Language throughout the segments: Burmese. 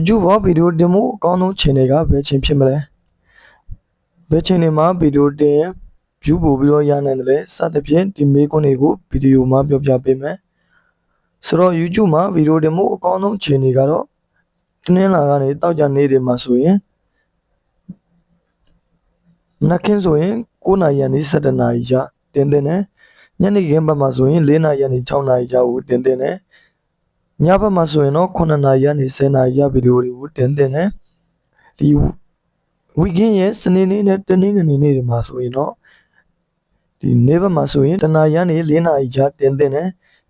YouTube ဘောဗီဒီယိုတင်မှုအကောင်းဆုံး channel ကဘယ်ချိန်ဖြစ်မလဲဘယ် channel မှာဗီဒီယိုတင် view ပို့ပြီးတော့ရနိုင်တယ်လဲစသဖြင့်ဒီမေးခွန်းတွေကိုဗီဒီယိုမှာပြောပြပေးမယ်ဆိုတော့ YouTube မှာဗီဒီယိုတင်မှုအကောင်းဆုံး channel ကတော့တနင်္လာကနေတောက်ကြနေ့တွေမှာဆိုရင်မနက်ခင်းဆိုရင်9နာရီကနေ17နာရီကြာတင်တင်တယ်ညနေခင်းဘက်မှာဆိုရင်4နာရီကနေ6နာရီကြာကိုတင်တင်တယ် ညဘက်မှာဆိုရင်တော့9နာရီကနေ10နာရီကြာဗီဒီယိုတွေကိုတင်တင်တယ်ဒီ weekend ရဲ့စနေနေ့နဲ့တနင်္ဂနွေနေ့တွေမှာဆိုရင်တော့ဒီနေ့ဘက်မှာဆိုရင်တနာရီကနေ4နာရီကြာတင်တင်တယ်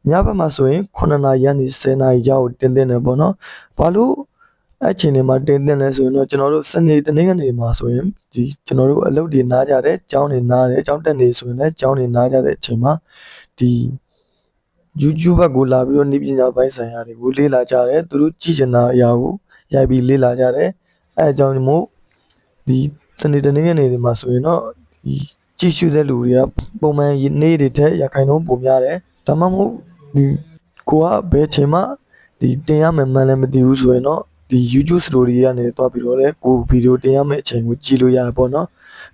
ညဘက်မှာဆိုရင်9နာရီကနေ10နာရီကြာကိုတင်တင်တယ်ပေါ့နော်ဘာလို့အဲ့ချိန်တွေမှာတင်တင်လဲဆိုရင်တော့ကျွန်တော်တို့စနေတနင်္ဂနွေမှာဆိုရင်ဒီကျွန်တော်တို့အလုပ်တွေနားကြတယ်ကျောင်းတွေနားတယ်ကျောင်းတက်နေဆိုရင်လည်းကျောင်းတွေနားကြတဲ့အချိန်မှာဒီ YouTube ဘက်ကိုလာပြီးတော့နေပညာပိုင်းဆိုင်ရာတွေကိုလေ့လာကြတယ်သူတို့ကြည့်ချင်တာအရာကိုရိုက်ပြီးလေ့လာကြတယ်အဲအကြောင်းမို့ဒီစနေတနင်္ဂနွေတွေမှာဆိုရင်တော့ဒီကြည့်ရှုတဲ့လူတွေကပုံမှန်နေ့တွေထက်ရခိုင်နှုန်းပိုများတယ်ဒါမှမဟုတ်ဒီကိုကဘယ်ချိန်မှဒီတင်ရမယ်မှန်းလည်းမသိဘူးဆိုရင်တော့ဒီ YouTube story ကနေတွားပြီးတော့လေကိုဗီဒီယိုတင်ရမယ့်အချိန်ကိုကြည့်လို့ရတယ်ပေါ့နော်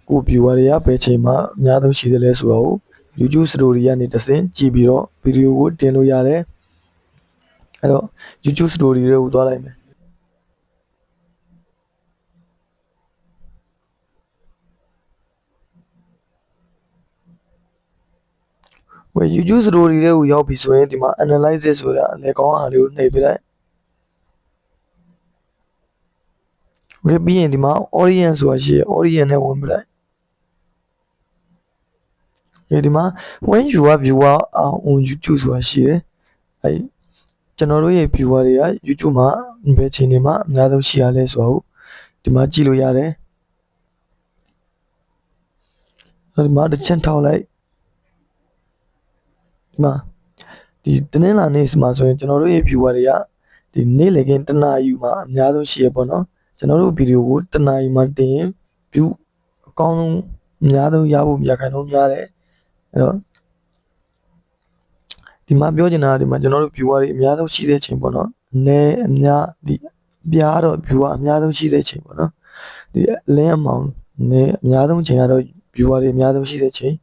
ကို viewer တွေကဘယ်ချိန်မှအများဆုံးရှိတယ်လဲဆိုတော့ YouTube story ကနေတစ်ဆင့်ကြည့်ပြီးတော့ဗီဒီယိုကိုတင်လို့ရတယ်အဲ့တော့ YouTube story တွေကိုသွားလိုက်မယ်ဝယ် YouTube story တွေကိုရောက်ပြီဆိုရင်ဒီမှာ analysis ဆိုတာအလေကောင်းအားလေးကိုနှိပ်ပြလိုက်ဝယ်ပြီးရင်ဒီမှာ audience ဆိုတာရှိရယ် audience နဲ့ဝင်ပြလိုက် ဒီမှာ when you are viewer are on YouTube ဆိုတာရှိတယ်အဲကျွန်တော်တို့ရဲ့ viewer တွေက YouTube မှာဘယ်ချိန်တွေမှာအများဆုံးရှိရလဲဆိုတော့ဒီမှာကြည့်လို့ရတယ်ဒီမှာတစ်ချက်ထောက်လိုက်ဒီမှာဒီတနင်္လာနေ့မှာဆိုရင်ကျွန်တော်တို့ရဲ့ viewer တွေကဒီနေ့လေကင်းတနာယူမှာအများဆုံးရှိရပေါ့နော်ကျွန်တော်တို့ဗီဒီယိုကိုတနာယူမှာတင်ရင် view အကောင်းဆုံးအများဆုံးရဖို့ရခိုင်တော့များတယ် အဲ့တော့ဒီမှာပြောချင်တာကဒီမှာကျွန်တော်တို့ viewer တွေအများဆုံးရှိတဲ့ချိန်ပေါ့နော်အနည်းအများဒီပြားတော့ viewer အများဆုံးရှိတဲ့ချိန်ပေါ့နော်ဒီလင်းအမောင်နဲ့အများဆုံးချိန်ကတော့ viewer တွေအများဆုံးရှိတဲ့ချိန်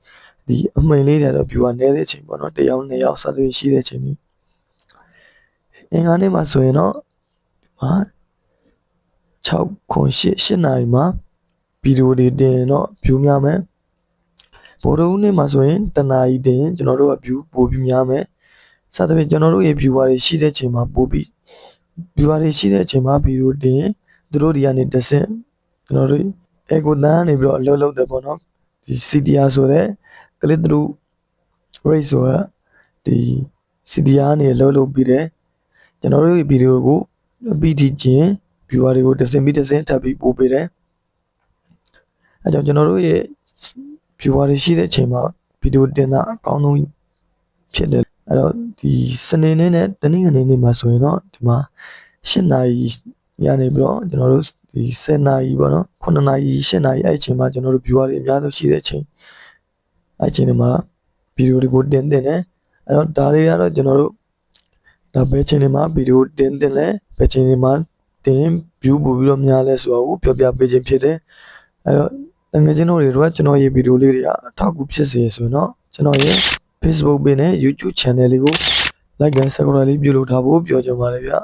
ဒီအမှန်လေးတွေတော့ viewer နည်းတဲ့ချိန်ပေါ့နော်တစ်ယောက်နှစ်ယောက်စသဖြင့်ရှိတဲ့ချိန်นี้အင်္ဂါနေ့မှာဆိုရင်တော့ဟာ6ခွန်8 8နာရီမှာဗီဒီယိုတွေတင်တော့ view များမယ် ဗိုလ်တော်နေ့မှာဆိုရင်တနာရီတင်ကျွန်တော်တို့က view ပိုပြီးများမယ်စသဖြင့်ကျွန်တော်တို့ရဲ့ viewer တွေရှိတဲ့ချိန်မှာပိုပြီး viewer တွေရှိတဲ့ချိန်မှာဗီဒီယိုတင်သူတို့ဒီကနေတစ်ဆင့်ကျွန်တော်တို့ echo တန်းနေပြီးတော့အလုပ်လုပ်တယ်ပေါ့နော်ဒီ CTR ဆိုတဲ့ click through rate ဆိုတာဒီ CTR နေအလုပ်လုပ်ပြီးတယ်ကျွန်တော်တို့ဒီဗီဒီယိုကိုပြီးတီချင်း viewer တွေကိုတစ်ဆင့်ပြီးတစ်ဆင့်ထပ်ပြီးပို့ပေးတယ်အဲကြောင့်ကျွန်တော်တို့ရဲ့ viewer တွေရှိတဲ့အချိန်မှာဗီဒီယိုတင်တာအကောင်းဆုံးဖြစ်တယ်အဲ့တော့ဒီစနေနေ့နဲ့တနင်္ဂနွေနေ့မှာဆိုရင်တော့ဒီမှာ၈နာရီရနေပြီးတော့ကျွန်တော်တို့ဒီ10နာရီပေါ့နော်9နာရီ10နာရီအဲ့အချိန်မှာကျွန်တော်တို့ viewer တွေအများဆုံးရှိတဲ့အချိန်အဲ့အချိန်တွေမှာဗီဒီယိုတွေကိုတင်တင်တယ်အဲ့တော့ဒါတွေကတော့ကျွန်တော်တို့ဒါဘယ်ချိန်တွေမှာဗီဒီယိုတင်တင်လဲဘယ်ချိန်တွေမှာတင် view ပို့ပြီးတော့များလဲဆိုတော့ပြောပြပေးခြင်းဖြစ်တယ်အဲ့တော့ တကယ်ချင်းတို့တွေတော့ကျွန်တော်ရဲ့ဗီဒီယိုလေးတွေအထောက်အကူဖြစ်စေဆိုရင်တော့ကျွန်တော်ရဲ့ Facebook page နဲ့ YouTube channel လေးကို like and subscribe လေးပြုလုပ်ထားဖို့ပြောချင်ပါတယ်ဗျာ